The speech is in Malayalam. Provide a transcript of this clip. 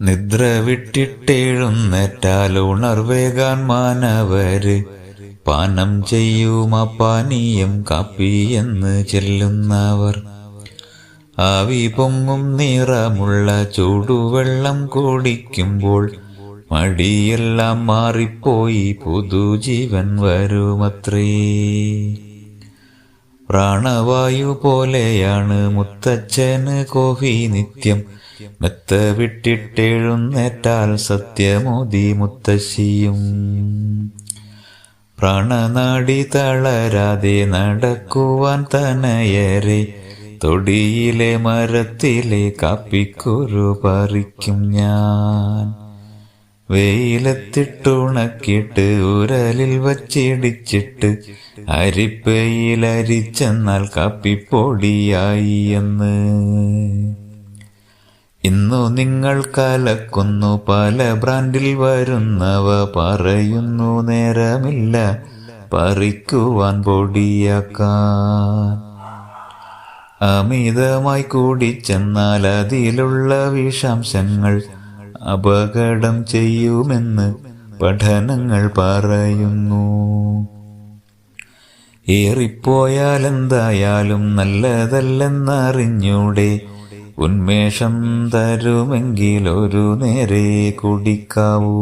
നിദ്ര വിട്ടിട്ടെഴുന്നേറ്റാൽ ഉണർവേകാൻ മാനവര്. പാനം ചെയ്യുമ പാനീയം കാപ്പി എന്ന് ചെല്ലുന്നവർ. ആവി പൊങ്ങും നിറമുള്ള ചൂടുവെള്ളം കുടിക്കുമ്പോൾ മടിയെല്ലാം മാറിപ്പോയി പുതുജീവൻ വരുമത്രേ. പ്രാണവായു പോലെയാണ് മുത്തച്ഛന് കോഹി നിത്യം. മെത്ത വിട്ടിട്ടെഴുന്നേറ്റാൽ സത്യമോദി മുത്തശ്ശിയും. പ്രാണനാടി തളരാതെ നടക്കുവാൻ തനയരെ തൊടിയിലെ മരത്തിലെ കാപ്പിക്കുരു പറിക്കും ഞാൻ. വെയിലത്തിട്ടുണക്കിയിട്ട് ഉരലിൽ വച്ചിടിച്ചിട്ട് അരിപ്പയിൽ അരിച്ചെന്നാൽ കാപ്പിപ്പൊടിയായി എന്ന്. ഇന്നു നിങ്ങൾ കലക്കുന്നു പല ബ്രാൻഡിൽ വരുന്നവ പറയുന്നു നേരമില്ല പറിക്കുവാൻ പൊടിയാക്കാൻ. അമിതമായി കൂടിച്ചെന്നാൽ അതിലുള്ള വിഷാംശങ്ങൾ അപകടം ചെയ്യുമെന്ന് പഠനങ്ങൾ പറയുന്നു. ഏറിപ്പോയാലെന്തായാലും നല്ലതല്ലെന്നറിഞ്ഞൂടെ ഉന്മേഷം തരുമെങ്കിൽ ഒരു നേരെ കുടിക്കാവൂ.